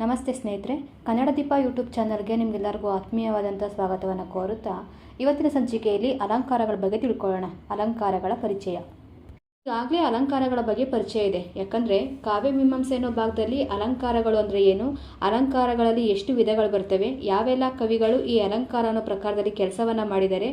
ನಮಸ್ತೆ ಸ್ನೇಹಿತರೆ, ಕನ್ನಡ ದೀಪ ಯೂಟ್ಯೂಬ್ ಚಾನಲ್ಗೆ ನಿಮಗೆಲ್ಲರಿಗೂ ಆತ್ಮೀಯವಾದಂಥ ಸ್ವಾಗತವನ್ನು ಕೋರುತ್ತಾ, ಇವತ್ತಿನ ಸಂಚಿಕೆಯಲ್ಲಿ ಅಲಂಕಾರಗಳ ಬಗ್ಗೆ ತಿಳ್ಕೊಳ್ಳೋಣ. ಅಲಂಕಾರಗಳ ಪರಿಚಯ. ಈಗಾಗಲೇ ಅಲಂಕಾರಗಳ ಬಗ್ಗೆ ಪರಿಚಯ ಇದೆ. ಯಾಕಂದರೆ ಕಾವ್ಯ ಮೀಮಾಂಸೆ ಅನ್ನೋ ಭಾಗದಲ್ಲಿ ಅಲಂಕಾರಗಳು ಅಂದರೆ ಏನು? ಅಲಂಕಾರಗಳಲ್ಲಿ ಎಷ್ಟು ವಿಧಗಳು ಬರ್ತವೆ? ಯಾವೆಲ್ಲ ಕವಿಗಳು ಈ ಅಲಂಕಾರ ಅನ್ನೋ ಪ್ರಕಾರದಲ್ಲಿ ಕೆಲಸವನ್ನು ಮಾಡಿದ್ದಾರೆ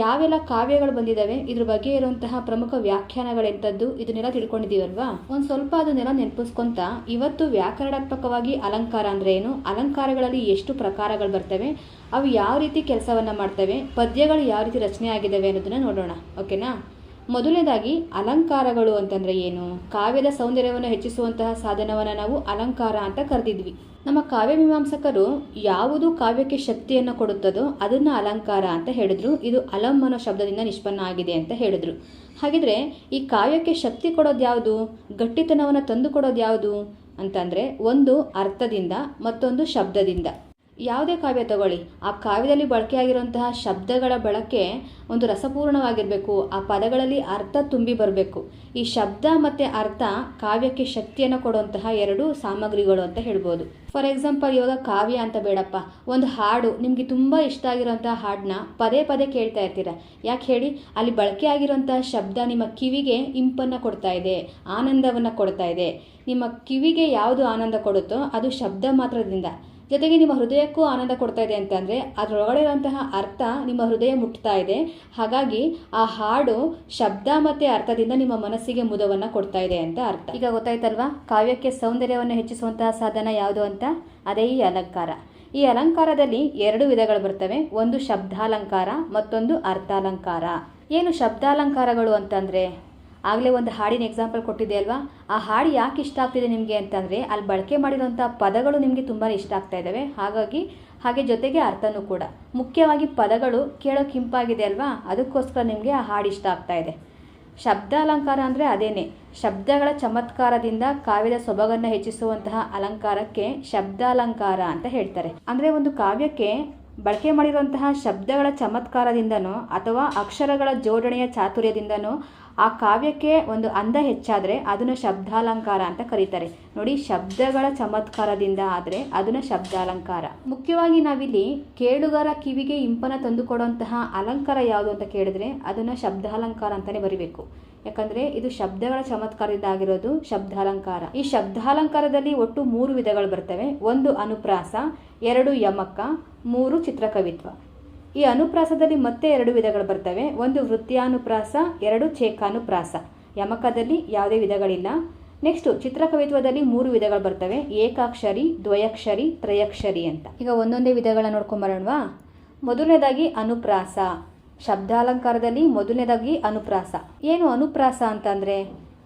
ಯಾವೆಲ್ಲ ಕಾವ್ಯಗಳು ಬಂದಿದ್ದಾವೆ ಇದ್ರ ಬಗ್ಗೆ ಇರುವಂತಹ ಪ್ರಮುಖ ವ್ಯಾಖ್ಯಾನಗಳೆಂಥದ್ದು ಇದನ್ನೆಲ್ಲ ತಿಳ್ಕೊಂಡಿದ್ದೀವಲ್ವಾ? ಒಂದು ಸ್ವಲ್ಪ ಅದನ್ನೆಲ್ಲ ನೆನಪಿಸ್ಕೊಂತ, ಇವತ್ತು ವ್ಯಾಕರಣಾತ್ಮಕವಾಗಿ ಅಲಂಕಾರ ಅಂದರೆ ಏನು? ಅಲಂಕಾರಗಳಲ್ಲಿ ಎಷ್ಟು ಪ್ರಕಾರಗಳು ಬರ್ತವೆ? ಅವು ಯಾವ ರೀತಿ ಕೆಲಸವನ್ನು ಮಾಡ್ತವೆ? ಪದ್ಯಗಳು ಯಾವ ರೀತಿ ರಚನೆ ಆಗಿದ್ದಾವೆ ಅನ್ನೋದನ್ನ ನೋಡೋಣ. ಓಕೆನಾ? ಮೊದಲನೇದಾಗಿ ಅಲಂಕಾರಗಳು ಅಂತಂದ್ರೆ ಏನು? ಕಾವ್ಯದ ಸೌಂದರ್ಯವನ್ನು ಹೆಚ್ಚಿಸುವಂತಹ ಸಾಧನವನ್ನು ನಾವು ಅಲಂಕಾರ ಅಂತ ಕರೆದಿದ್ವಿ. ನಮ್ಮ ಕಾವ್ಯ ಮೀಮಾಂಸಕರು ಯಾವುದು ಕಾವ್ಯಕ್ಕೆ ಶಕ್ತಿಯನ್ನು ಕೊಡುತ್ತದೋ ಅದನ್ನ ಅಲಂಕಾರ ಅಂತ ಹೇಳಿದ್ರು. ಇದು ಅಲಂ ಅನ್ನೋ ಶಬ್ದದಿಂದ ನಿಷ್ಪನ್ನ ಆಗಿದೆ ಅಂತ ಹೇಳಿದ್ರು. ಹಾಗಿದ್ರೆ ಈ ಕಾವ್ಯಕ್ಕೆ ಶಕ್ತಿ ಕೊಡೋದು ಯಾವುದು? ಗಟ್ಟಿತನವನ್ನು ತಂದು ಕೊಡೋದು ಯಾವುದು? ಅಂತಂದ್ರೆ ಒಂದು ಅರ್ಥದಿಂದ ಮತ್ತೊಂದು ಶಬ್ದದಿಂದ. ಯಾವುದೇ ಕಾವ್ಯ ತಗೊಳ್ಳಿ. ಆ ಕಾವ್ಯದಲ್ಲಿ ಬಳಕೆಯಾಗಿರುವಂತಹ ಶಬ್ದಗಳ ಬಳಕೆ ಒಂದು ರಸಪೂರ್ಣವಾಗಿರಬೇಕು. ಆ ಪದಗಳಲ್ಲಿ ಅರ್ಥ ತುಂಬಿ ಬರಬೇಕು. ಈ ಶಬ್ದ ಮತ್ತು ಅರ್ಥ ಕಾವ್ಯಕ್ಕೆ ಶಕ್ತಿಯನ್ನು ಕೊಡುವಂತಹ ಎರಡು ಸಾಮಗ್ರಿಗಳು ಅಂತ ಹೇಳ್ಬೋದು. ಫಾರ್ ಎಕ್ಸಾಂಪಲ್, ಇವಾಗ ಕಾವ್ಯ ಅಂತ ಬೇಡಪ್ಪ. ಒಂದು ಹಾಡು, ನಿಮಗೆ ತುಂಬ ಇಷ್ಟ ಆಗಿರುವಂತಹ ಹಾಡನ್ನ ಪದೇ ಪದೇ ಕೇಳ್ತಾ ಇರ್ತೀರ. ಯಾಕೆ ಹೇಳಿ? ಅಲ್ಲಿ ಬಳಕೆ ಆಗಿರುವಂತಹ ಶಬ್ದ ನಿಮ್ಮ ಕಿವಿಗೆ ಇಂಪನ್ನು ಕೊಡ್ತಾ ಇದೆ, ಆನಂದವನ್ನು ಕೊಡ್ತಾ ಇದೆ. ನಿಮ್ಮ ಕಿವಿಗೆ ಯಾವುದು ಆನಂದ ಕೊಡುತ್ತೋ ಅದು ಶಬ್ದ ಮಾತ್ರದಿಂದ. ಜೊತೆಗೆ ನಿಮ್ಮ ಹೃದಯಕ್ಕೂ ಆನಂದ ಕೊಡ್ತಾ ಇದೆ ಅಂತಂದರೆ ಅದರೊಳಗಡೆ ಇರುವಂತಹ ಅರ್ಥ ನಿಮ್ಮ ಹೃದಯ ಮುಟ್ತಾ ಇದೆ. ಹಾಗಾಗಿ ಆ ಹಾಡು ಶಬ್ದ ಮತ್ತು ಅರ್ಥದಿಂದ ನಿಮ್ಮ ಮನಸ್ಸಿಗೆ ಮುದವನ್ನು ಕೊಡ್ತಾ ಇದೆ ಅಂತ ಅರ್ಥ. ಈಗ ಗೊತ್ತಾಯ್ತಲ್ವಾ? ಕಾವ್ಯಕ್ಕೆ ಸೌಂದರ್ಯವನ್ನು ಹೆಚ್ಚಿಸುವಂತಹ ಸಾಧನ ಯಾವುದು ಅಂತ? ಅದೇ ಈ ಅಲಂಕಾರ. ಈ ಅಲಂಕಾರದಲ್ಲಿ ಎರಡು ವಿಧಗಳು ಬರ್ತವೆ. ಒಂದು ಶಬ್ದಾಲಂಕಾರ, ಮತ್ತೊಂದು ಅರ್ಥಾಲಂಕಾರ. ಏನು ಶಬ್ದಾಲಂಕಾರಗಳು ಅಂತಂದರೆ? ಆಗಲೇ ಒಂದು ಹಾಡಿನ ಎಕ್ಸಾಂಪಲ್ ಕೊಟ್ಟಿದ್ದೆ ಅಲ್ವಾ? ಆ ಹಾಡು ಯಾಕೆ ಇಷ್ಟ ಆಗ್ತಿದೆ ನಿಮಗೆ ಅಂತಂದರೆ ಅಲ್ಲಿ ಬಳಕೆ ಮಾಡಿರೋಂಥ ಪದಗಳು ನಿಮಗೆ ತುಂಬಾ ಇಷ್ಟ ಆಗ್ತಾ ಇದ್ದಾವೆ ಹಾಗಾಗಿ ಹಾಗೆ ಜೊತೆಗೆ ಅರ್ಥನೂ ಕೂಡ. ಮುಖ್ಯವಾಗಿ ಪದಗಳು ಕೇಳೋಕೆ ಕಿಂಪಾಗಿದೆ ಅಲ್ವಾ? ಅದಕ್ಕೋಸ್ಕರ ನಿಮಗೆ ಆ ಹಾಡು ಇಷ್ಟ ಆಗ್ತಾ ಇದೆ. ಶಬ್ದ ಅಲಂಕಾರ ಅಂದರೆ ಅದೇನೆ. ಶಬ್ದಗಳ ಚಮತ್ಕಾರದಿಂದ ಕಾವ್ಯದ ಸೊಬಗನ್ನು ಹೆಚ್ಚಿಸುವಂತಹ ಅಲಂಕಾರಕ್ಕೆ ಶಬ್ದಾಲಂಕಾರ ಅಂತ ಹೇಳ್ತಾರೆ. ಅಂದರೆ ಒಂದು ಕಾವ್ಯಕ್ಕೆ ಬಳಕೆ ಮಾಡಿರುವಂತಹ ಶಬ್ದಗಳ ಚಮತ್ಕಾರದಿಂದನೋ ಅಥವಾ ಅಕ್ಷರಗಳ ಜೋಡಣೆಯ ಚಾತುರ್ಯದಿಂದನೋ ಆ ಕಾವ್ಯಕ್ಕೆ ಒಂದು ಅಂದ ಹೆಚ್ಚಾದರೆ ಅದನ್ನು ಶಬ್ದಾಲಂಕಾರ ಅಂತ ಕರೀತಾರೆ. ನೋಡಿ, ಶಬ್ದಗಳ ಚಮತ್ಕಾರದಿಂದ ಆದರೆ ಅದನ್ನು ಶಬ್ದಾಲಂಕಾರ. ಮುಖ್ಯವಾಗಿ ನಾವಿಲ್ಲಿ ಕೇಳುಗರ ಕಿವಿಗೆ ಇಂಪನ ತಂದುಕೊಡುವಂತಹ ಅಲಂಕಾರ ಯಾವುದು ಅಂತ ಕೇಳಿದ್ರೆ ಅದನ್ನು ಶಬ್ದಾಲಂಕಾರ ಅಂತಲೇ ಬರಿಬೇಕು. ಯಾಕಂದರೆ ಇದು ಶಬ್ದಗಳ ಚಮತ್ಕಾರದಿಂದ ಆಗಿರೋದು ಶಬ್ದಾಲಂಕಾರ. ಈ ಶಬ್ದಾಲಂಕಾರದಲ್ಲಿ ಒಟ್ಟು ಮೂರು ವಿಧಗಳು ಬರ್ತವೆ. ಒಂದು ಅನುಪ್ರಾಸ, ಎರಡು ಯಮಕ, ಮೂರು ಚಿತ್ರಕವಿತ್ವ. ಈ ಅನುಪ್ರಾಸದಲ್ಲಿ ಮತ್ತೆ ಎರಡು ವಿಧಗಳು ಬರ್ತವೆ. ಒಂದು ವೃತ್ತಿಯಾನುಪ್ರಾಸ, ಎರಡು ಚೇಕಾನುಪ್ರಾಸ ಯಮಕದಲ್ಲಿ ಯಾವುದೇ ವಿಧಗಳಿಲ್ಲ. ನೆಕ್ಸ್ಟು ಚಿತ್ರಕವಿತ್ವದಲ್ಲಿ ಮೂರು ವಿಧಗಳು ಬರ್ತವೆ. ಏಕಾಕ್ಷರಿ, ದ್ವಯಕ್ಷರಿ, ತ್ರಯಕ್ಷರಿ ಅಂತ. ಈಗ ಒಂದೊಂದೇ ವಿಧಗಳನ್ನ ನೋಡ್ಕೊಂಬರೋಣವಾ ಮೊದಲನೇದಾಗಿ ಅನುಪ್ರಾಸ. ಶಬ್ದಾಲಂಕಾರದಲ್ಲಿ ಮೊದಲನೇದಾಗಿ ಅನುಪ್ರಾಸ. ಏನು ಅನುಪ್ರಾಸ ಅಂತಂದರೆ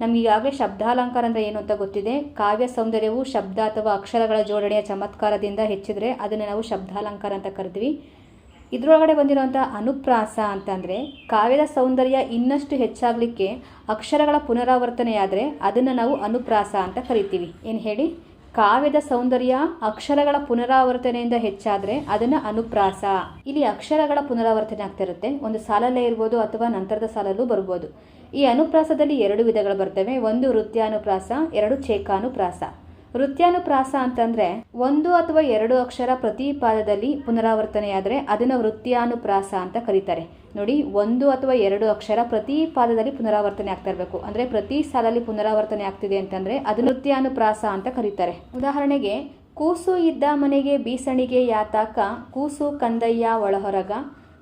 ನಮಗೆ ಈಗಾಗಲೇ ಶಬ್ದಾಲಂಕಾರ ಅಂದರೆ ಏನು ಅಂತ ಗೊತ್ತಿದೆ. ಕಾವ್ಯ ಸೌಂದರ್ಯವು ಶಬ್ದ ಅಥವಾ ಅಕ್ಷರಗಳ ಜೋಡಣೆಯ ಚಮತ್ಕಾರದಿಂದ ಹೆಚ್ಚಿದ್ರೆ ಅದನ್ನು ನಾವು ಶಬ್ದಾಲಂಕಾರ ಅಂತ ಕರೆದ್ವಿ. ಇದರೊಳಗಡೆ ಬಂದಿರುವಂಥ ಅನುಪ್ರಾಸ ಅಂತಂದರೆ ಕಾವ್ಯದ ಸೌಂದರ್ಯ ಇನ್ನಷ್ಟು ಹೆಚ್ಚಾಗಲಿಕ್ಕೆ ಅಕ್ಷರಗಳ ಪುನರಾವರ್ತನೆಯಾದರೆ ಅದನ್ನು ನಾವು ಅನುಪ್ರಾಸ ಅಂತ ಕರಿತೀವಿ. ಏನು ಹೇಳಿ? ಕಾವ್ಯದ ಸೌಂದರ್ಯ ಅಕ್ಷರಗಳ ಪುನರಾವರ್ತನೆಯಿಂದ ಹೆಚ್ಚಾದರೆ ಅದನ್ನು ಅನುಪ್ರಾಸ. ಇಲ್ಲಿ ಅಕ್ಷರಗಳ ಪುನರಾವರ್ತನೆ ಆಗ್ತಾ ಇರುತ್ತೆ. ಒಂದು ಸಾಲಲ್ಲೇ ಇರ್ಬೋದು ಅಥವಾ ನಂತರದ ಸಾಲಲ್ಲೂ ಬರ್ಬೋದು. ಈ ಅನುಪ್ರಾಸದಲ್ಲಿ ಎರಡು ವಿಧಗಳು ಬರ್ತವೆ. ಒಂದು ವೃತ್ಯಾನುಪ್ರಾಸ, ಎರಡು ಚೇಕಾನುಪ್ರಾಸ ವೃತ್ಯಾನುಪ್ರಾಸ ಅಂತಂದ್ರೆ ಒಂದು ಅಥವಾ ಎರಡು ಅಕ್ಷರ ಪ್ರತಿ ಪಾದದಲ್ಲಿ ಪುನರಾವರ್ತನೆಯಾದರೆ ಅದನ್ನು ವೃತ್ಯಾನುಪ್ರಾಸ ಅಂತ ಕರೀತಾರೆ. ನೋಡಿ, ಒಂದು ಅಥವಾ ಎರಡು ಅಕ್ಷರ ಪ್ರತಿ ಪಾದದಲ್ಲಿ ಪುನರಾವರ್ತನೆ ಆಗ್ತಾ ಇರಬೇಕು. ಅಂದ್ರೆ ಪ್ರತಿ ಸಾಲಲ್ಲಿ ಪುನರಾವರ್ತನೆ ಆಗ್ತಿದೆ ಅಂತಂದ್ರೆ ಅದು ನೃತ್ಯಾನುಪ್ರಾಸ ಅಂತ ಕರೀತಾರೆ. ಉದಾಹರಣೆಗೆ, ಕೂಸು ಇದ್ದ ಮನೆಗೆ ಬೀಸಣಿಗೆ ಯಾತಾಕ, ಕೂಸು ಕಂದಯ್ಯ ಒಳಹೊರಗ,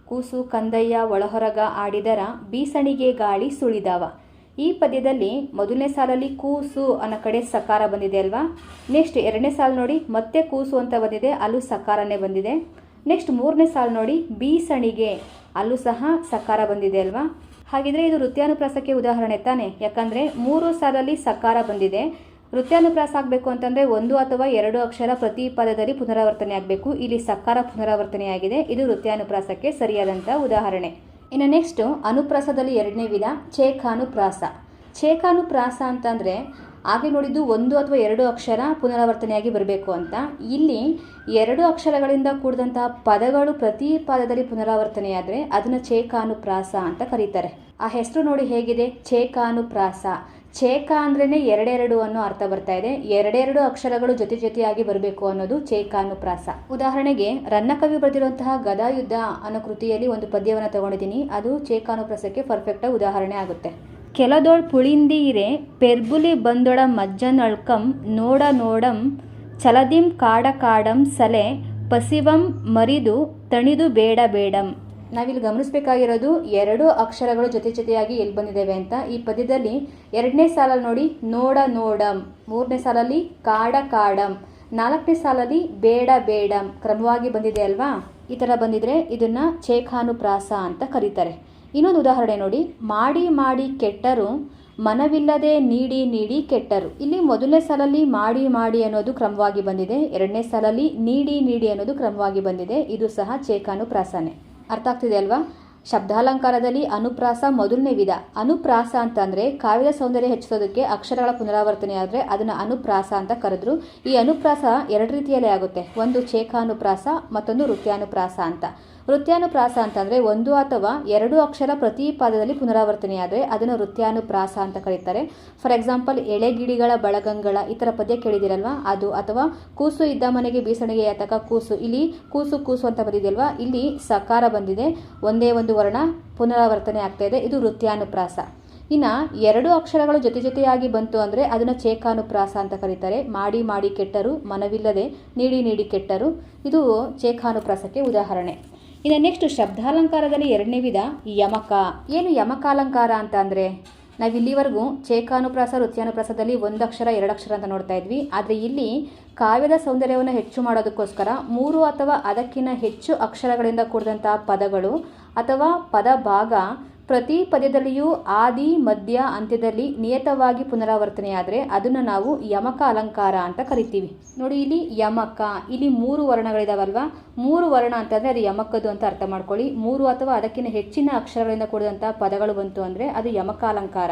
ಕೂಸು ಕಂದಯ್ಯ ಒಳಹೊರಗ ಆಡಿದರ ಬೀಸಣಿಗೆ ಗಾಳಿ ಸುಳಿದಾವ. ಈ ಪದ್ಯದಲ್ಲಿ ಮೊದಲನೇ ಸಾಲಲ್ಲಿ ಕೂಸು ಅನ್ನೋ ಕಡೆ ಸಕಾರ ಬಂದಿದೆ ಅಲ್ವಾ? ನೆಕ್ಸ್ಟ್ ಎರಡನೇ ಸಾಲು ನೋಡಿ ಮತ್ತೆ ಕೂಸು ಅಂತ ಬಂದಿದೆ, ಅಲ್ಲೂ ಸಕಾರನೇ ಬಂದಿದೆ. ನೆಕ್ಸ್ಟ್ ಮೂರನೇ ಸಾಲು ನೋಡಿ ಬೀಸಣಿಗೆ, ಅಲ್ಲೂ ಸಹ ಸಕಾರ ಬಂದಿದೆ ಅಲ್ವಾ? ಹಾಗಿದ್ರೆ ಇದು ನೃತ್ಯಾನುಪ್ರಾಸಕ್ಕೆ ಉದಾಹರಣೆ ತಾನೆ. ಯಾಕಂದರೆ ಮೂರು ಸಾಲಲ್ಲಿ ಸಕಾರ ಬಂದಿದೆ. ನೃತ್ಯಾನುಪ್ರಾಸ ಆಗಬೇಕು ಅಂತಂದರೆ ಒಂದು ಅಥವಾ ಎರಡು ಅಕ್ಷರ ಪ್ರತಿ ಪದದಲ್ಲಿ ಪುನರಾವರ್ತನೆ ಆಗಬೇಕು. ಇಲ್ಲಿ ಸಕಾರ ಪುನರಾವರ್ತನೆಯಾಗಿದೆ. ಇದು ನೃತ್ಯಾನುಪ್ರಾಸಕ್ಕೆ ಸರಿಯಾದಂಥ ಉದಾಹರಣೆ. ಇನ್ನು ನೆಕ್ಸ್ಟು ಅನುಪ್ರಾಸದಲ್ಲಿ ಎರಡನೇ ವಿಧ ಛೇಖಾನುಪ್ರಾಸ ಛೇಖಾನುಪ್ರಾಸ ಅಂತಂದರೆ ಆಗ ನೋಡಿದ್ದು ಒಂದು ಅಥವಾ ಎರಡು ಅಕ್ಷರ ಪುನರಾವರ್ತನೆಯಾಗಿ ಬರಬೇಕು ಅಂತ. ಇಲ್ಲಿ ಎರಡು ಅಕ್ಷರಗಳಿಂದ ಕೂಡಿದಂತಹ ಪದಗಳು ಪ್ರತಿ ಪದದಲ್ಲಿ ಪುನರಾವರ್ತನೆಯಾದರೆ ಅದನ್ನು ಛೇಕಾನುಪ್ರಾಸ ಅಂತ ಕರೀತಾರೆ. ಆ ಹೆಸರು ನೋಡಿ ಹೇಗಿದೆ? ಛೇಕಾನುಪ್ರಾಸ. ಚೇಕ ಅಂದ್ರೇ ಎರಡೆರಡು ಅನ್ನೋ ಅರ್ಥ ಬರ್ತಾ ಇದೆ. ಎರಡೆರಡು ಅಕ್ಷರಗಳು ಜೊತೆ ಜೊತೆಯಾಗಿ ಬರಬೇಕು ಅನ್ನೋದು ಚೇಕಾನುಪ್ರಾಸ ಉದಾಹರಣೆಗೆ, ರನ್ನಕವಿ ಬರೆದಿರುವಂತಹ ಗದಾಯುದ್ಧ ಅನ್ನೋ ಕೃತಿಯಲ್ಲಿ ಒಂದು ಪದ್ಯವನ್ನು ತಗೊಂಡಿದ್ದೀನಿ. ಅದು ಚೇಕಾನುಪ್ರಾಸಕ್ಕೆ ಪರ್ಫೆಕ್ಟ್ ಉದಾಹರಣೆ ಆಗುತ್ತೆ. ಕೆಲದೋಳ್ ಪುಳಿಂದೀರೆ ಪೆರ್ಬುಲಿ ಬಂದೊಳ ಮಜ್ಜನಳ್ಕಂ ನೋಡ ನೋಡಂ ಚಲದಿಂ ಕಾಡ ಕಾಡಂ ಸಲೆ, ಪಸಿವಂ ಮರಿದು ತಣಿದು ಬೇಡ ಬೇಡಂ. ನಾವಿಲ್ಲಿ ಗಮನಿಸಬೇಕಾಗಿರೋದು ಎರಡು ಅಕ್ಷರಗಳು ಜೊತೆ ಜೊತೆಯಾಗಿ ಎಲ್ಲಿ ಬಂದಿದ್ದೇವೆ ಅಂತ. ಈ ಪದ್ಯದಲ್ಲಿ ಎರಡನೇ ಸಾಲಲ್ಲಿ ನೋಡಿ, ನೋಡ ನೋಡಂ. ಮೂರನೇ ಸಾಲಲ್ಲಿ ಕಾಡ ಕಾಡಂ. ನಾಲ್ಕನೇ ಸಾಲಲ್ಲಿ ಬೇಡ ಬೇಡಂ. ಕ್ರಮವಾಗಿ ಬಂದಿದೆ ಅಲ್ವಾ? ಈ ಥರ ಬಂದಿದ್ರೆ ಇದನ್ನ ಚೇಖಾನುಪ್ರಾಸ ಅಂತ ಕರೀತಾರೆ. ಇನ್ನೊಂದು ಉದಾಹರಣೆ ನೋಡಿ, ಮಾಡಿ ಮಾಡಿ ಕೆಟ್ಟರು, ಮನವಿಲ್ಲದೆ ನೀಡಿ ನೀಡಿ ಕೆಟ್ಟರು. ಇಲ್ಲಿ ಮೊದಲನೇ ಸಾಲಲ್ಲಿ ಮಾಡಿ ಮಾಡಿ ಅನ್ನೋದು ಕ್ರಮವಾಗಿ ಬಂದಿದೆ. ಎರಡನೇ ಸಾಲಲ್ಲಿ ನೀಡಿ ನೀಡಿ ಅನ್ನೋದು ಕ್ರಮವಾಗಿ ಬಂದಿದೆ. ಇದು ಸಹ ಚೇಕಾನುಪ್ರಾಸನೆ ಅರ್ಥ ಆಗ್ತಿದೆ ಅಲ್ವಾ? ಶಬ್ದಾಲಂಕಾರದಲ್ಲಿ ಅನುಪ್ರಾಸ ಮೊದಲನೇ ವಿಧ. ಅನುಪ್ರಾಸ ಅಂತಂದ್ರೆ ಕಾವ್ಯದ ಸೌಂದರ್ಯ ಹೆಚ್ಚಿಸೋದಕ್ಕೆ ಅಕ್ಷರಗಳ ಪುನರಾವರ್ತನೆ ಆದರೆ ಅದನ್ನು ಅನುಪ್ರಾಸ ಅಂತ ಕರೆದ್ರು. ಈ ಅನುಪ್ರಾಸ ಎರಡು ರೀತಿಯಲ್ಲೇ ಆಗುತ್ತೆ. ಒಂದು ಚೇಖಾನುಪ್ರಾಸ ಮತ್ತೊಂದು ವೃತ್ಯಾನುಪ್ರಾಸ ಅಂತ. ವೃತ್ಯಾನುಪ್ರಾಸ ಅಂತಂದರೆ ಒಂದು ಅಥವಾ ಎರಡು ಅಕ್ಷರ ಪ್ರತಿ ಪಾದದಲ್ಲಿ ಪುನರಾವರ್ತನೆಯಾದರೆ ಅದನ್ನು ವೃತ್ಯಾನುಪ್ರಾಸ ಅಂತ ಕರೀತಾರೆ. ಫಾರ್ ಎಕ್ಸಾಂಪಲ್ ಎಳೆಗಿಡಿಗಳ ಬಳಗಂಗಳ ಥರ ಪದ್ಯ ಕೇಳಿದಿರಲ್ವಾ ಅದು ಅಥವಾ ಕೂಸು ಇದ್ದ ಮನೆಗೆ ಬೀಸಣಿಗೆ ಯಾತಕ ಕೂಸು, ಇಲ್ಲಿ ಕೂಸು ಕೂಸು ಅಂತ ಬಂದಿದೆಯಲ್ವಾ ಇಲ್ಲಿ ಸಕಾರ ಬಂದಿದೆ. ಒಂದೇ ಒಂದು ವರ್ಣ ಪುನರಾವರ್ತನೆ ಆಗ್ತಾ ಇದೆ. ಇದು ವೃತ್ಯಾನುಪ್ರಾಸ. ಇನ್ನು ಎರಡು ಅಕ್ಷರಗಳು ಜೊತೆ ಜೊತೆಯಾಗಿ ಬಂತು ಅಂದರೆ ಅದನ್ನು ಚೇಕಾನುಪ್ರಾಸ ಅಂತ ಕರೀತಾರೆ. ಮಾಡಿ ಮಾಡಿ ಕೆಟ್ಟರು, ಮನವಿಲ್ಲದೆ, ನೀಡಿ ನೀಡಿ ಕೆಟ್ಟರು. ಇದು ಚೇಕಾನುಪ್ರಾಸಕ್ಕೆ ಉದಾಹರಣೆ. ಇನ್ನು ನೆಕ್ಸ್ಟ್ ಶಬ್ದಾಲಂಕಾರದಲ್ಲಿ ಎರಡನೇ ವಿಧ, ಯಮಕ. ಏನು ಯಮಕಾಲಂಕಾರ ಅಂತ ಅಂದರೆ? ನಾವು ಇಲ್ಲಿವರೆಗೂ ಚೇಕಾನುಪ್ರಾಸ ವೃತ್ಯಾನುಪ್ರಾಸದಲ್ಲಿ ಒಂದಕ್ಷರ ಅಕ್ಷರ ಅಂತ ನೋಡ್ತಾ ಇದ್ವಿ. ಆದರೆ ಇಲ್ಲಿ ಕಾವ್ಯದ ಸೌಂದರ್ಯವನ್ನು ಹೆಚ್ಚು ಮಾಡೋದಕ್ಕೋಸ್ಕರ ಮೂರು ಅಥವಾ ಅದಕ್ಕಿಂತ ಹೆಚ್ಚು ಅಕ್ಷರಗಳಿಂದ ಕೂಡಿದಂಥ ಪದಗಳು ಅಥವಾ ಪದ ಭಾಗ ಪ್ರತಿ ಪದ್ಯದಲ್ಲಿಯೂ ಆದಿ, ಮಧ್ಯ, ಅಂತ್ಯದಲ್ಲಿ ನಿಯತವಾಗಿ ಪುನರಾವರ್ತನೆಯಾದರೆ ಅದನ್ನು ನಾವು ಯಮಕ ಅಲಂಕಾರ ಅಂತ ಕರಿತೀವಿ. ನೋಡಿ, ಇಲ್ಲಿ ಯಮಕ, ಇಲ್ಲಿ ಮೂರು ವರ್ಣಗಳಿದಾವಲ್ವಾ? ಮೂರು ವರ್ಣ ಅಂತಂದರೆ ಅದು ಯಮಕದ್ದು ಅಂತ ಅರ್ಥ ಮಾಡ್ಕೊಳ್ಳಿ. ಮೂರು ಅಥವಾ ಅದಕ್ಕಿಂತ ಹೆಚ್ಚಿನ ಅಕ್ಷರಗಳಿಂದ ಕೂಡಿದಂಥ ಪದಗಳು ಬಂತು ಅಂದರೆ ಅದು ಯಮಕ ಅಲಂಕಾರ.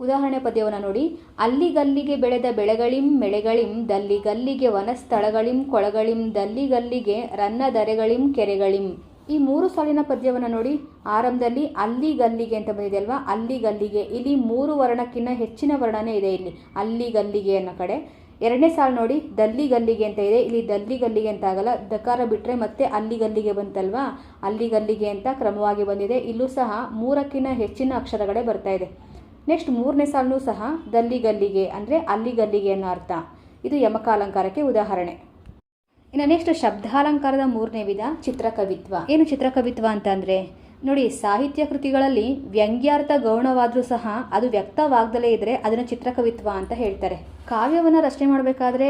ಉದಾಹರಣೆ ಪದ್ಯವನ್ನು ನೋಡಿ. ಅಲ್ಲಿಗಲ್ಲಿಗೆ ಬೆಳೆದ ಬೆಳೆಗಳಿಂ ಮೆಳೆಗಳಿಂ, ದಲ್ಲಿಗಲ್ಲಿಗೆ ವನಸ್ಥಳಗಳಿಂ, ಕೊಳಗಳಿಂ, ದಲ್ಲಿಗಲ್ಲಿಗೆ ರನ್ನದರೆಗಳಿಂ, ಕೆರೆಗಳಿಂ. ಈ ಮೂರು ಸಾಲಿನ ಪದ್ಯವನ್ನು ನೋಡಿ. ಆರಂಭದಲ್ಲಿ ಅಲ್ಲಿಗಲ್ಲಿಗೆ ಅಂತ ಬಂದಿದೆ ಅಲ್ವಾ? ಅಲ್ಲಿಗಲ್ಲಿಗೆ. ಇಲ್ಲಿ ಮೂರು ವರ್ಣಕ್ಕಿಂತ ಹೆಚ್ಚಿನ ವರ್ಣನೇ ಇದೆ ಇಲ್ಲಿ. ಅಲ್ಲಿಗಲ್ಲಿಗೆ ಅನ್ನೋ ಕಡೆ. ಎರಡನೇ ಸಾಲು ನೋಡಿ, ದಲ್ಲಿಗಲ್ಲಿಗೆ ಅಂತ ಇದೆ. ಇಲ್ಲಿ ದಲ್ಲಿಗಲ್ಲಿಗೆ ಅಂತ ಆಗಲ್ಲ. ದಕಾರ ಬಿಟ್ಟರೆ ಮತ್ತೆ ಅಲ್ಲಿಗಲ್ಲಿಗೆ ಬಂತಲ್ವಾ? ಅಲ್ಲಿಗಲ್ಲಿಗೆ ಅಂತ ಕ್ರಮವಾಗಿ ಬಂದಿದೆ. ಇಲ್ಲೂ ಸಹ ಮೂರಕ್ಕಿಂತ ಹೆಚ್ಚಿನ ಅಕ್ಷರಗಳೇ ಬರ್ತಾ ಇದೆ. ನೆಕ್ಸ್ಟ್ ಮೂರನೇ ಸಾಲನೂ ಸಹ ದಲ್ಲಿಗಲ್ಲಿಗೆ ಅಂದರೆ ಅಲ್ಲಿಗಲ್ಲಿಗೆ ಅನ್ನೋ ಅರ್ಥ. ಇದು ಯಮಕಾಲಂಕಾರಕ್ಕೆ ಉದಾಹರಣೆ. ಇನ್ನು ನೆಕ್ಸ್ಟ್ ಶಬ್ದಾಲಂಕಾರದ ಮೂರನೇ ವಿಧ? ಚಿತ್ರಕವಿತ್ವ. ಏನು ಚಿತ್ರಕವಿತ್ವ ಅಂತ ಅಂದರೆ ನೋಡಿ, ಸಾಹಿತ್ಯ ಕೃತಿಗಳಲ್ಲಿ ವ್ಯಂಗ್ಯಾರ್ಥ ಗೌಣವಾದರೂ ಸಹ ಅದು ವ್ಯಕ್ತವಾಗದಲೇ ಇದ್ದರೆ ಅದನ್ನು ಚಿತ್ರಕವಿತ್ವ ಅಂತ ಹೇಳ್ತಾರೆ. ಕಾವ್ಯವನ್ನು ರಚನೆ ಮಾಡಬೇಕಾದ್ರೆ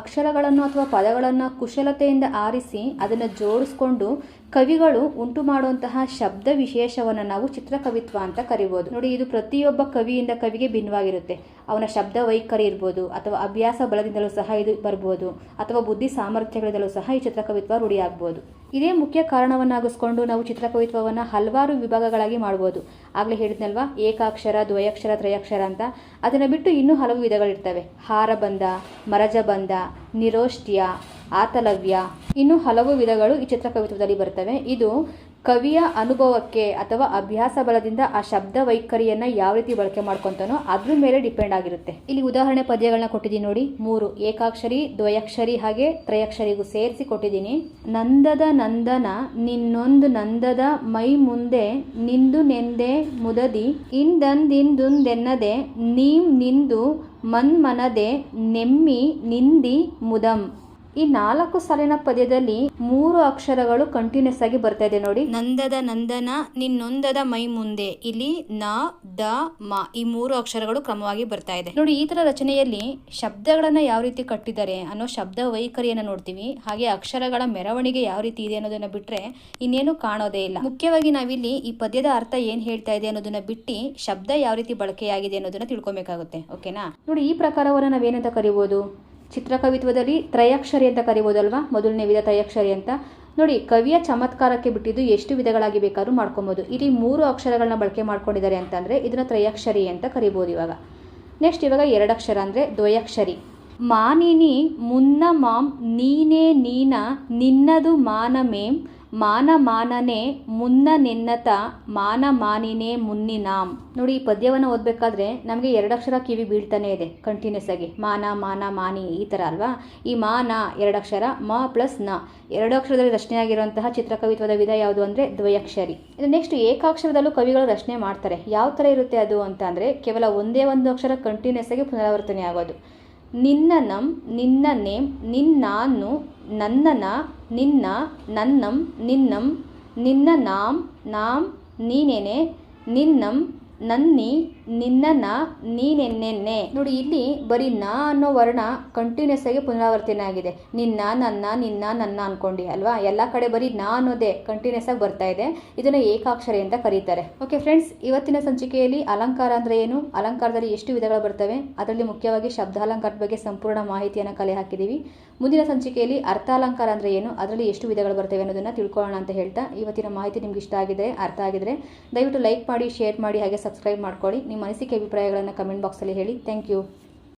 ಅಕ್ಷರಗಳನ್ನು ಅಥವಾ ಪದಗಳನ್ನು ಕುಶಲತೆಯಿಂದ ಆರಿಸಿ ಅದನ್ನು ಜೋಡಿಸ್ಕೊಂಡು ಕವಿಗಳು ಉಂಟು ಮಾಡುವಂತಹ ಶಬ್ದ ವಿಶೇಷವನ್ನು ನಾವು ಚಿತ್ರಕವಿತ್ವ ಅಂತ ಕರಿಬೋದು. ನೋಡಿ, ಇದು ಪ್ರತಿಯೊಬ್ಬ ಕವಿಯಿಂದ ಕವಿಗೆ ಭಿನ್ನವಾಗಿರುತ್ತೆ. ಅವನ ಶಬ್ದ ವೈಖರಿ ಇರ್ಬೋದು, ಅಥವಾ ಅಭ್ಯಾಸ ಬಲದಿಂದಲೂ ಸಹ ಇದು ಬರ್ಬೋದು, ಅಥವಾ ಬುದ್ಧಿ ಸಾಮರ್ಥ್ಯಗಳಿಂದಲೂ ಸಹ ಈ ಚಿತ್ರಕವಿತ್ವ ರೂಢಿಯಾಗ್ಬೋದು. ಇದೇ ಮುಖ್ಯ ಕಾರಣವನ್ನಾಗಿಸ್ಕೊಂಡು ನಾವು ಚಿತ್ರಕವಿತ್ವವನ್ನು ಹಲವಾರು ವಿಭಾಗಗಳಾಗಿ ಮಾಡ್ಬೋದು. ಆಗಲೇ ಹೇಳಿದ್ನಲ್ವಾ, ಏಕಾಕ್ಷರ, ದ್ವಯಕ್ಷರ, ತ್ರಯಕ್ಷರ ಅಂತ. ಅದನ್ನು ಬಿಟ್ಟು ಇನ್ನೂ ಹಲವು ವಿಧಗಳಿರ್ತವೆ. ಹಾರಬಂಧ, ಮರಜಬಂಧ, ನಿರೋಷ್ಟ್ಯ ಆತಲವ್ಯ. ಇನ್ನು ಹಲವು ವಿಧಗಳು ಈ ಚಿತ್ರಕವಿತ್ವದಲ್ಲಿ ಬರ್ತವೆ ಇದು ಕವಿಯ ಅನುಭವಕ್ಕೆ ಅಥವಾ ಅಭ್ಯಾಸ ಬಲದಿಂದ ಆ ಶಬ್ದ ವೈಖರಿಯನ್ನು ಯಾವ ರೀತಿ ಬಳಕೆ ಮಾಡ್ಕೊತಾನೋ ಅದ್ರ ಮೇಲೆ ಡಿಪೆಂಡ್ ಆಗಿರುತ್ತೆ. ಇಲ್ಲಿ ಉದಾಹರಣೆ ಪದ್ಯಗಳನ್ನ ಕೊಟ್ಟಿದ್ದೀನಿ ನೋಡಿ. ಮೂರು, ಏಕಾಕ್ಷರಿ, ದ್ವಯಕ್ಷರಿ ಹಾಗೆ ತ್ರಯಕ್ಷರಿಗೂ ಸೇರಿಸಿ ಕೊಟ್ಟಿದ್ದೀನಿ ನಂದದ ನಂದನ, ನಿನ್ನೊಂದು ನಂದದ ಮೈ ಮುಂದೆ ನಿಂದು ನೆಂದೆ ಮುದದಿ, ಇಂದಂದಿಂದುಂದೆನ್ನದೆ, ನೀಂ ನಿಂದು ಮನ್ಮನದೆ, ನೆಮ್ಮಿ ನಿಂದಿ ಮುದಂ. ಈ ನಾಲ್ಕು ಸಾಲಿನ ಪದ್ಯದಲ್ಲಿ ಮೂರು ಅಕ್ಷರಗಳು ಕಂಟಿನ್ಯೂಸ್ ಆಗಿ ಬರ್ತಾ ಇದೆ ನೋಡಿ. ನಂದದ ನಂದನ ನಿನ್ನೊಂದದ ಮೈ ಮುಂದೆ. ಇಲ್ಲಿ ನ ದ ಮ ಈ ಮೂರು ಅಕ್ಷರಗಳು ಕ್ರಮವಾಗಿ ಬರ್ತಾ ಇದೆ. ನೋಡಿ ಈ ತರ ರಚನೆಯಲ್ಲಿ ಶಬ್ದಗಳನ್ನ ಯಾವ ರೀತಿ ಕಟ್ಟಿದ್ದಾರೆ ಅನ್ನೋ ಶಬ್ದ ವೈಖರಿಯನ್ನ ನೋಡ್ತೀವಿ. ಹಾಗೆ ಅಕ್ಷರಗಳ ಮೆರವಣಿಗೆ ಯಾವ ರೀತಿ ಇದೆ ಅನ್ನೋದನ್ನ ಬಿಟ್ರೆ ಇನ್ನೇನು ಕಾಣೋದೇ ಇಲ್ಲ. ಮುಖ್ಯವಾಗಿ ನಾವಿಲ್ಲಿ ಈ ಪದ್ಯದ ಅರ್ಥ ಏನ್ ಹೇಳ್ತಾ ಇದೆ ಅನ್ನೋದನ್ನ ಬಿಟ್ಟು ಶಬ್ದ ಯಾವ ರೀತಿ ಬಳಕೆಯಾಗಿದೆ ಅನ್ನೋದನ್ನ ತಿಳ್ಕೊಬೇಕಾಗುತ್ತೆ. ಓಕೆನಾ? ನೋಡಿ ಈ ಪ್ರಕಾರವನ್ನ ನಾವೇನಂತ ಕರಿಬೋದು? ಚಿತ್ರಕವಿತ್ವದಲ್ಲಿ ತ್ರಯಾಕ್ಷರಿ ಅಂತ ಕರಿಬೋದಲ್ವಾ? ಮೊದಲನೇ ವಿಧ ತ್ರಯಾಕ್ಷರಿ ಅಂತ. ನೋಡಿ, ಕವಿಯ ಚಮತ್ಕಾರಕ್ಕೆ ಬಿಟ್ಟಿದ್ದು ಎಷ್ಟು ವಿಧಗಳಾಗಿ ಬೇಕಾದ್ರೂ ಮಾಡ್ಕೊಬೋದು. ಇಲ್ಲಿ ಮೂರು ಅಕ್ಷರಗಳನ್ನ ಬಳಕೆ ಮಾಡ್ಕೊಂಡಿದ್ದಾರೆ ಅಂತಂದರೆ ಇದನ್ನ ತ್ರಯಾಕ್ಷರಿ ಅಂತ ಕರಿಬೋದು ಇವಾಗ. ನೆಕ್ಸ್ಟ್ ಇವಾಗ ಎರಡಕ್ಷರ ಅಂದರೆ ದ್ವಯಾಕ್ಷರಿ. ಮಾನಿನಿ ಮುನ್ನ ಮಾಂ ನೀನೇ ನೀನ ನಿನ್ನದು ಮಾನ ಮೇಂ ಮಾನ ಮಾನನೇ ಮುನ್ನ ನಿನ್ನತ ಮಾನ ಮಾನಿನೇ ಮುನ್ನಿನಾಂ ನೋಡಿ, ಈ ಪದ್ಯವನ್ನು ಓದಬೇಕಾದ್ರೆ ನಮಗೆ ಎರಡಕ್ಷರ ಕಿವಿ ಬೀಳ್ತಾನೆ ಇದೆ ಕಂಟಿನ್ಯೂಸ್ ಆಗಿ. ಮಾನ ಮಾನ, ಮಾನಿ, ಈ ಥರ ಅಲ್ವಾ? ಈ ಮಾನ ಎರಡಕ್ಷರ, ಮ ಪ್ಲಸ್ನ. ಎರಡು ಅಕ್ಷರದಲ್ಲಿ ರಚನೆ ಆಗಿರುವಂತಹ ಚಿತ್ರಕವಿತ್ವದ ವಿಧ ಯಾವುದು ಅಂದರೆ ದ್ವಯಕ್ಷರಿ. ನೆಕ್ಸ್ಟ್ ಏಕಾಕ್ಷರದಲ್ಲೂ ಕವಿಗಳು ರಚನೆ ಮಾಡ್ತಾರೆ. ಯಾವ ಥರ ಇರುತ್ತೆ ಅದು ಅಂತ ಕೇವಲ ಒಂದೇ ಒಂದು ಅಕ್ಷರ ಕಂಟಿನ್ಯೂಸ್ ಆಗಿ ಪುನರಾವರ್ತನೆ ಆಗೋದು ನಿನ್ನ ನಂ ನಿನ್ನ ನೇಮ್ ನಿನ್ನಾನು ನನ್ನನ ನಿನ್ನ ನನ್ನಂ ನಿನ್ನಂ ನಿನ್ನ ನಾಂ ನಾಂ ನೀನೆನೆ ನಿನ್ನಂ ನನ್ನಿ ನಿನ್ನನ ನೀನೆನ್ನೆನ್ನೆ. ನೋಡಿ, ಇಲ್ಲಿ ಬರೀ ನಾ ಅನ್ನೋ ವರ್ಣ ಕಂಟಿನ್ಯೂಸ್ ಆಗಿ ಪುನರಾವರ್ತನೆ ಆಗಿದೆ. ನಿನ್ನ, ನನ್ನ ನಿನ್ನ, ನನ್ನ ಅನ್ಕೊಂಡು, ಅಲ್ವಾ? ಎಲ್ಲ ಕಡೆ ಬರೀ ನಾ ಅನ್ನೋದೇ ಕಂಟಿನ್ಯೂಸ್ ಆಗಿ ಬರ್ತಾ ಇದೆ. ಇದನ್ನು ಏಕಾಕ್ಷರಿ ಅಂತ ಕರೀತಾರೆ. ಓಕೆ ಫ್ರೆಂಡ್ಸ್ ಇವತ್ತಿನ ಸಂಚಿಕೆಯಲ್ಲಿ ಅಲಂಕಾರ ಅಂದರೆ ಏನು? ಅಲಂಕಾರದಲ್ಲಿ ಎಷ್ಟು ವಿಧಗಳು ಬರ್ತವೆ? ಅದರಲ್ಲಿ ಮುಖ್ಯವಾಗಿ ಶಬ್ದಾಲಂಕಾರದ ಬಗ್ಗೆ ಸಂಪೂರ್ಣ ಮಾಹಿತಿಯನ್ನು ಕಲೆ ಹಾಕಿದ್ದೀವಿ. ಮುಂದಿನ ಸಂಚಿಕೆಯಲ್ಲಿ ಅರ್ಥಾಲಂಕಾರ ಅಂದರೆ ಏನು? ಅದರಲ್ಲಿ ಎಷ್ಟು ವಿಧಗಳು ಬರ್ತವೆ ಅನ್ನೋದನ್ನು ತಿಳ್ಕೊಳ್ಳೋಣ ಅಂತ ಹೇಳ್ತಾ, ಇವತ್ತಿನ ಮಾಹಿತಿ ನಿಮ್ಗೆ ಇಷ್ಟ ಆಗಿದೆ ಅರ್ಥ ಆಗಿದ್ರೆ ದಯವಿಟ್ಟು ಲೈಕ್ ಮಾಡಿ ಶೇರ್ ಮಾಡಿ, ಹಾಗೆ ಸಬ್ಸ್ಕ್ರೈಬ್ ಮಾಡ್ಕೊಳ್ಳಿ. ನಿಮ್ಮ ಅನಿಸಿಕೆ ಅಭಿಪ್ರಾಯಗಳನ್ನು ಕಮೆಂಟ್ ಬಾಕ್ಸಲ್ಲಿ ಹೇಳಿ. Thank you